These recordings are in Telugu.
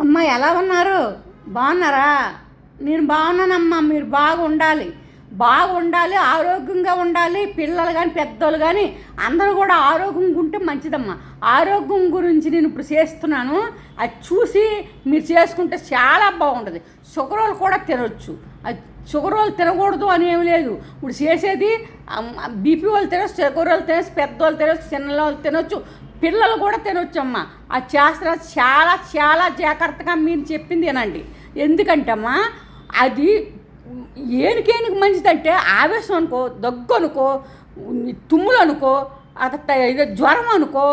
అమ్మ ఎలా ఉన్నారు? బాగున్నారా? నేను బాగున్నానమ్మా మీరు బాగుండాలి. బాగుండాలి ఆరోగ్యంగా ఉండాలి. పిల్లలు కానీ పెద్దోళ్ళు కానీ అందరూ కూడా ఆరోగ్యంగా ఉంటే మంచిదమ్మా. ఆరోగ్యం గురించి నేను ఇప్పుడు చేస్తున్నాను. అది చూసి మీరు చేసుకుంటే చాలా బాగుంటుంది. షుగర్ వాళ్ళు కూడా తినొచ్చు. అది షుగర్ వాళ్ళు తినకూడదు అని ఏమి లేదు. ఇప్పుడు చేసేది బీపీ వాళ్ళు తినచ్చు షుగర్ వాళ్ళు తినచ్చు పెద్దవాళ్ళు తినచ్చు చిన్న వాళ్ళు తినొచ్చు. పిల్లలు కూడా తినొచ్చమ్మ. ఆ చేస్తున్న చాలా చాలా జాగ్రత్తగా మీరు చెప్పింది వినండి. ఎందుకంటమ్మా అది ఏనికేనికి మంచిదంటే ఆవేశం అనుకో దగ్గు అనుకో తుమ్ములు అనుకో అత ఇది జ్వరం అనుకో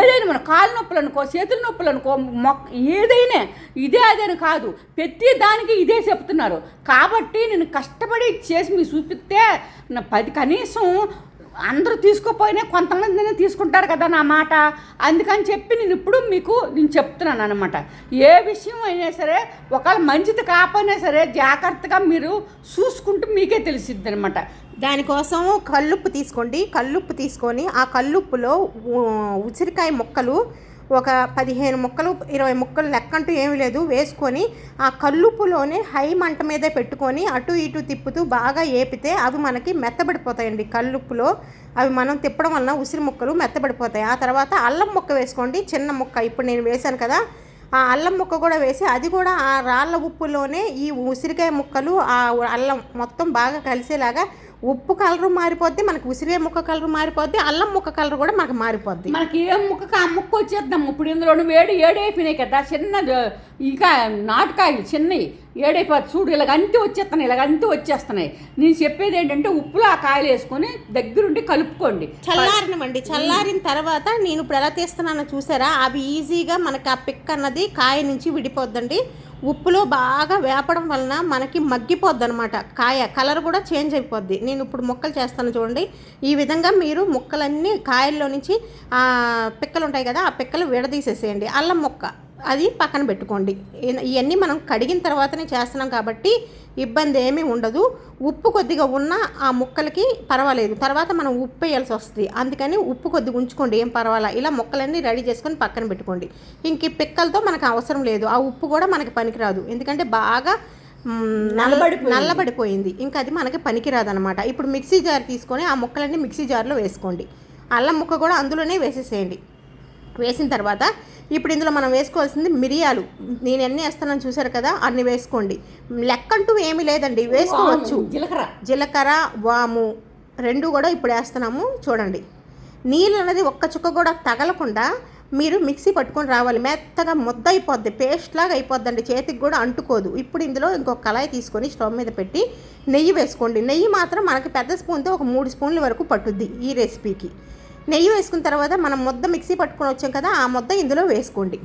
ఏదైనా మన కాలు నొప్పులు అనుకో చేతుల నొప్పులు అనుకో మొక్క ఏదైనా ఇదే అదని కాదు. ప్రతి దానికి ఇదే చెప్తున్నారు. కాబట్టి నేను కష్టపడి చేసి మీకు చూపిస్తే పది కనీసం అందరూ తీసుకోపోయినా కొంతమందినే తీసుకుంటారు కదా నా మాట. అందుకని చెప్పి నేను ఇప్పుడు మీకు నేను చెప్తున్నాను అనమాట ఏ విషయం అయినా సరే ఒకవేళ మంచిది కాకపోయినా సరే జాగ్రత్తగా మీరు చూసుకుంటూ మీకే తెలిసిద్ది అనమాట దానికోసం కల్లుప్పు తీసుకోండి. కల్లుప్పు తీసుకొని ఆ కల్లుప్పులో ఉసిరికాయ ముక్కలు ఒక పదిహేను ముక్కలు ఇరవై ముక్కలు లెక్కంటూ ఏమీ లేదు. వేసుకొని ఆ కల్లుప్పులోనే హై మంట మీదే పెట్టుకొని అటు ఇటు తిప్పుతూ బాగా ఏపితే అవి మనకి మెత్తబడిపోతాయండి కల్లుప్పులో. అవి మనం తిప్పడం వలన ఉసిరి ముక్కలు మెత్తబడిపోతాయి. ఆ తర్వాత అల్లం ముక్క వేసుకోండి. చిన్న ముక్క. ఇప్పుడు నేను వేశాను కదా ఆ అల్లం ముక్క కూడా వేసి అది కూడా ఆ రాళ్ళ ఉప్పులోనే ఈ ఉసిరికాయ ముక్కలు ఆ అల్లం మొత్తం బాగా కలిసేలాగా ఉప్పు కలరు మారిపోద్ది మనకి ఉసిరికాయ ముక్క కలరు మారిపోద్ది అల్లం ముక్క కలర్ కూడా మనకు మారిపోద్ది. మనకి ఏ ముక్కకు ఆ ముక్క వచ్చేద్దాం. ఇప్పుడు ఇందులో వేడి ఏడైపోయినాయి కదా చిన్నది ఇక నాటకాయలు చిన్నవి ఏడైపోతుంది చూడు ఇలాగ అంతి వచ్చేస్తున్నాయి ఇలాగ అంతి వచ్చేస్తున్నాయి. నేను చెప్పేది ఏంటంటే ఉప్పులో ఆ కాయలు వేసుకొని దగ్గరుండి కలుపుకోండి. చల్లారినవండి. చల్లారిన తర్వాత నేను ఇప్పుడు ఎలా తీస్తున్నానో చూసారా? అవి ఈజీగా మనకి ఆ పిక్ అన్నది కాయ నుంచి విడిపోద్దండి. ఉప్పులో బాగా వేపడం వలన మనకి మగ్గిపోద్ది అనమాట కాయ కలర్ కూడా చేంజ్ అయిపోద్ది. నేను ఇప్పుడు ముక్కలు చేస్తాను చూడండి. ఈ విధంగా మీరు ముక్కలన్నీ కాయల్లో నుంచి పిక్కలు ఉంటాయి కదా ఆ పిక్కలు విడదీసేసేయండి. అల్లం ముక్క అది పక్కన పెట్టుకోండి. ఇవన్నీ మనం కడిగిన తర్వాతనే చేస్తున్నాం కాబట్టి ఇబ్బంది ఏమీ ఉండదు. ఉప్పు కొద్దిగా ఉన్న ఆ ముక్కలకి పర్వాలేదు. తర్వాత మనం ఉప్పు వేయాల్సి వస్తుంది. అందుకని ఉప్పు కొద్దిగా ఉంచుకోండి. ఏం పర్వాలా? ఇలా ముక్కలన్నీ రెడీ చేసుకొని పక్కన పెట్టుకోండి. ఇంక పిక్కలతో మనకు అవసరం లేదు. ఆ ఉప్పు కూడా మనకి పనికిరాదు. ఎందుకంటే బాగా మ్, నల్ల- నల్లబడిపోయింది. నల్లబడిపోయింది. ఇంకా అది మనకి పనికిరాదు అనమాట ఇప్పుడు మిక్సీ జార్ తీసుకొని ఆ ముక్కలన్నీ మిక్సీ జార్లో వేసుకోండి. అల్లం ముక్క కూడా అందులోనే వేసేసేయండి. వేసిన తర్వాత ఇప్పుడు ఇందులో మనం వేసుకోవాల్సింది మిరియాలు. నేను ఎన్ని వేస్తానని చూసారు కదా అన్ని వేసుకోండి. లెక్కంటూ ఏమీ లేదండి వేసుకోవచ్చు. జీలకర్ర. జీలకర్ర వాము రెండు కూడా ఇప్పుడు వేస్తున్నాము చూడండి. నీళ్ళు అనేది ఒక్క చుక్క కూడా తగలకుండా మీరు మిక్సీ పట్టుకొని రావాలి. మెత్తగా ముద్ద అయిపోద్ది పేస్ట్ లాగా అయిపోద్దండి చేతికి కూడా అంటుకోదు. ఇప్పుడు ఇందులో ఇంకొక కళాయి తీసుకొని స్టవ్ మీద పెట్టి నెయ్యి వేసుకోండి. నెయ్యి మాత్రం మనకి పెద్ద స్పూన్తో ఒక మూడు స్పూన్ల వరకు పట్టుద్ది ఈ రెసిపీకి. నెయ్యి వేసుకున్న తర్వాత మనం ముద్ద మిక్సీ పట్టుకొని వచ్చాం కదా ఆ ముద్ద ఇందులో వేసుకోండి.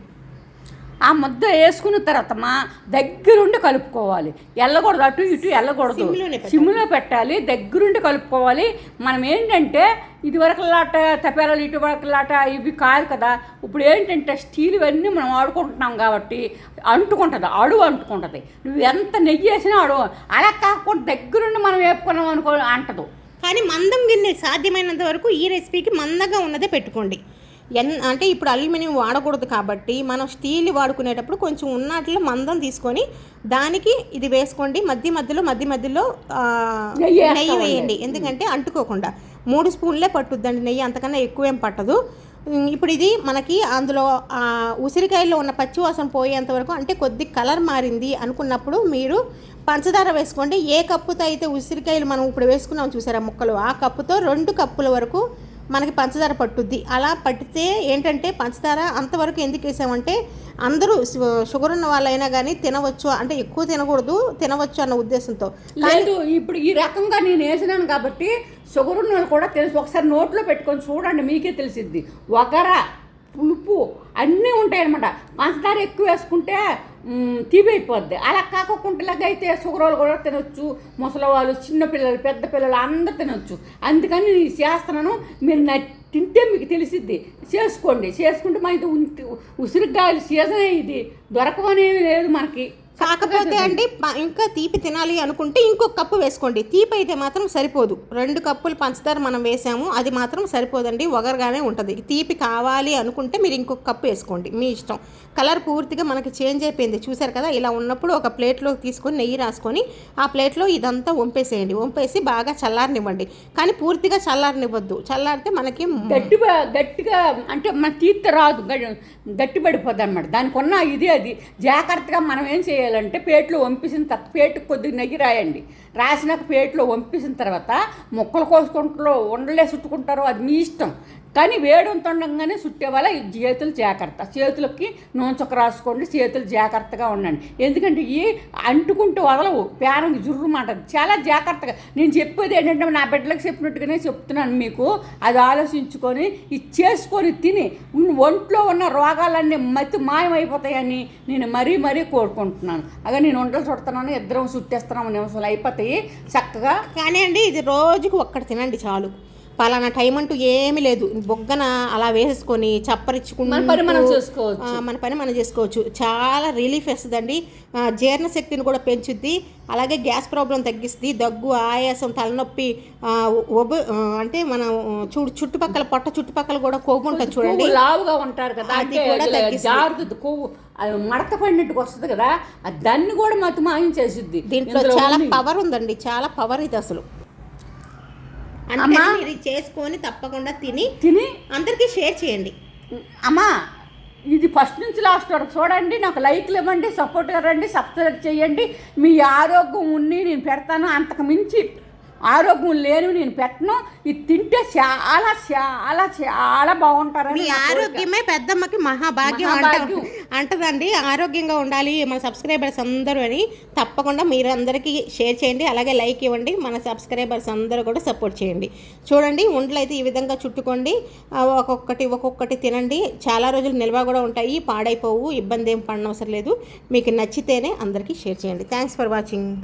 ఆ ముద్ద వేసుకున్న తర్వాత మా దగ్గరుండి కలుపుకోవాలి. ఎల్లకూడదు అటు ఇటు పెట్టాలి. సిమ్లో పెట్టాలి దగ్గరుండి కలుపుకోవాలి. మనం ఏంటంటే ఇది వరకులాట తపేలాలు ఇటు వరకులాట ఇవి కాదు కదా. ఇప్పుడు ఏంటంటే స్టీల్ ఇవన్నీ మనం వాడుకుంటున్నాం కాబట్టి అంటుకుంటుంది అడుగు అంటుకుంటుంది. నువ్వు ఎంత నెయ్యి వేసినా అడుగు అలా కాకుండా దగ్గరుండి మనం వేపుకున్నాం అనుకో అంటదు. కానీ మందం గిన్నె సాధ్యమైనంత వరకు ఈ రెసిపీకి మందంగా ఉన్నదే పెట్టుకోండి. ఎన్ అంటే ఇప్పుడు అల్యూమినియం వాడకూడదు కాబట్టి మనం స్టీల్ వాడుకునేటప్పుడు కొంచెం ఉన్నట్లో మందం తీసుకొని దానికి ఇది వేసుకోండి. మధ్య మధ్యలో మధ్య మధ్యలో నెయ్యి. వేయండి. ఎందుకంటే అంటుకోకుండా. మూడు స్పూన్లే పట్టుద్దండి. నెయ్యి అంతకన్నా ఎక్కువేం పట్టదు. ఇప్పుడు ఇది మనకి అందులో ఉసిరికాయల్లో ఉసిరికాయలో ఉన్న పచ్చివాసన పోయేంత వరకు అంటే కొద్ది కలర్ మారింది అనుకున్నప్పుడు మీరు పంచదార వేసుకోండి. ఏ కప్పుతో అయితే ఉసిరికాయలు మనం ఇప్పుడు వేసుకున్నాం చూసారా ముక్కలు? ఆ కప్పుతో రెండు కప్పుల వరకు మనకి పంచదార పట్టుద్ది. అలా పట్టితే ఏంటంటే పంచదార అంతవరకు ఎందుకు వేసామంటే అందరూ షుగర్ ఉన్న వాళ్ళైనా కానీ తినవచ్చు. అంటే ఎక్కువ తినకూడదు తినవచ్చు అన్న ఉద్దేశంతో. లేదు ఇప్పుడు ఈ రకంగా నేను వేసినాను కాబట్టి షుగర్ ఉన్న వాళ్ళు కూడా తెలుసు. ఒకసారి నోట్లో పెట్టుకొని చూడండి మీకే తెలిసిద్ది. ఒకర పులుపు అన్నీ ఉంటాయన్నమాట. పంచదార ఎక్కువ వేసుకుంటే మ్, తీపి అయిపోద్ది. అలా కాకుండా అయితే షుగర్ వాళ్ళు కూడా తినొచ్చు. ముసలి వాళ్ళు చిన్నపిల్లలు పెద్ద పిల్లలు అందరు తినొచ్చు. అందుకని నేను చేస్తున్నాను మీరు న- తింటే మీకు తెలిసిద్ది. చేసుకోండి. చేసుకుంటే మా ఇది ఉం- ఉసిరికాయలు సీజన్ ఇది. దొరకవనేమి లేదు మనకి. కాకపోతే అండి ఇంకా తీపి తినాలి అనుకుంటే ఇంకొక కప్పు వేసుకోండి. తీపి అయితే మాత్రం సరిపోదు. రెండు కప్పులు పంచదార మనం వేసాము అది మాత్రం సరిపోదండి ఒగరుగానే ఉంటుంది. తీపి కావాలి అనుకుంటే మీరు ఇంకొక కప్పు వేసుకోండి మీ ఇష్టం. కలర్ పూర్తిగా మనకి చేంజ్ అయిపోయింది. చూసారు కదా ఇలా ఉన్నప్పుడు ఒక ప్లేట్లో తీసుకొని నెయ్యి రాసుకొని ఆ ప్లేట్లో ఇదంతా వంపేసేయండి. వంపేసి బాగా చల్లారనివ్వండి. కానీ పూర్తిగా చల్లారనివ్వద్దు. చల్లారితే మనకి గట్టి గట్టిగా అంటే మన తీర్థ రాదు. గ- గట్టి పడిపోద్ది అనమాట దానికి ఉన్న ఇది అది. జాగ్రత్తగా మనం ఏం చేయాలంటే పేట్లు వంపేసిన తర్వాత పేటుకు కొద్దిగా నెయ్యి రాయండి. రాసినాక పేట్లో వంపేసిన తర్వాత ముక్కలు కోసుకుంటారో ఉండలే చుట్టుకుంటారో అది మీ ఇష్టం. కానీ వేడంతో చుట్టే వల్ల ఈ చేతులు జాగ్రత్త. చేతులకి నూనె చుక్క రాసుకోండి చేతులు జాగ్రత్తగా ఉండండి. ఎందుకంటే ఈ అంటుకుంటూ వదలవు పేరం జుర్రుమంటది. చాలా జాగ్రత్తగా. నేను చెప్పేది ఏంటంటే నా బిడ్డలకు చెప్పినట్టుగానే చెప్తున్నాను మీకు. అది ఆలోచించుకొని ఇది చేసుకొని తిని ఒంట్లో ఉన్న రోగాలన్నీ మతి మాయమైపోతాయని నేను మరీ మరీ కోరుకుంటున్నాను. అదే నేను వంటలు చుడుతున్నాను ఇద్దరం చుట్టేస్తున్నాము నిమిషాలు అయిపోతాయి. చక్కగా కానీ అండి ఇది రోజుకు ఒక్కటి తినండి చాలు. పలానా టైం అంటూ ఏమీ లేదు. బొగ్గన అలా వేసుకొని చప్పరించుకుంటూ మన పని మనం చేసుకోవచ్చు. మన పని మనం చేసుకోవచ్చు. చాలా రిలీఫ్ ఇస్తుందండి ఆ, జీర్ణశక్తిని కూడా పెంచుద్ది. అలాగే గ్యాస్ ప్రాబ్లం తగ్గిస్తుంది. దగ్గు ఆయాసం తలనొప్పి ఒబ అంటే మన చూడు చుట్టుపక్కల పొట్ట చుట్టుపక్కల కూడా కొవ్వు ఉంటుంది చూడండి. లావుగా ఉంటారు కదా. అది కూడా తగ్గిస్తుంది. కొవ్వు మడత పడినట్టుగా వస్తుంది కదా. దాన్ని కూడా మతి మాయం చేసిద్ది. దీంట్లో చాలా. పవర్ ఉందండి. చాలా పవర్ ఇది అసలు. అమ్మా. ఇది చేసుకొని తప్పకుండా తిని తిని అందరికీ షేర్ చేయండి అమ్మా ఇది ఫస్ట్ నుంచి లాస్ట్ వరకు చూడండి నాకు లైక్లు ఇవ్వండి సపోర్ట్ రండి సబ్స్క్రైబ్ చేయండి మీ ఆరోగ్యం ఉన్ని నేను పెడతాను అంతకు మించి ఆరోగ్యం లేని నేను పెట్టను. ఇది తింటే చాలా చాలా చాలా బాగుంటారని మీ. ఆరోగ్యమే పెద్దమ్మకి మహాభాగ్యం అంట. మహాభాగ్యం. అంటదండి. ఆరోగ్యంగా ఉండాలి మన సబ్స్క్రైబర్స్ అందరూ అని తప్పకుండా మీరు అందరికీ షేర్ చేయండి. అలాగే లైక్ ఇవ్వండి. మన సబ్స్క్రైబర్స్ అందరూ కూడా సపోర్ట్ చేయండి. చూడండి ఉండలు అయితే ఈ విధంగా చుట్టుకోండి. ఒక్కొక్కటి ఒక్కొక్కటి తినండి. చాలా రోజులు నిల్వ కూడా ఉంటాయి. పాడైపోవు. ఇబ్బంది ఏం పడనవసరం లేదు. మీకు నచ్చితేనే అందరికీ షేర్ చేయండి. Thanks for watching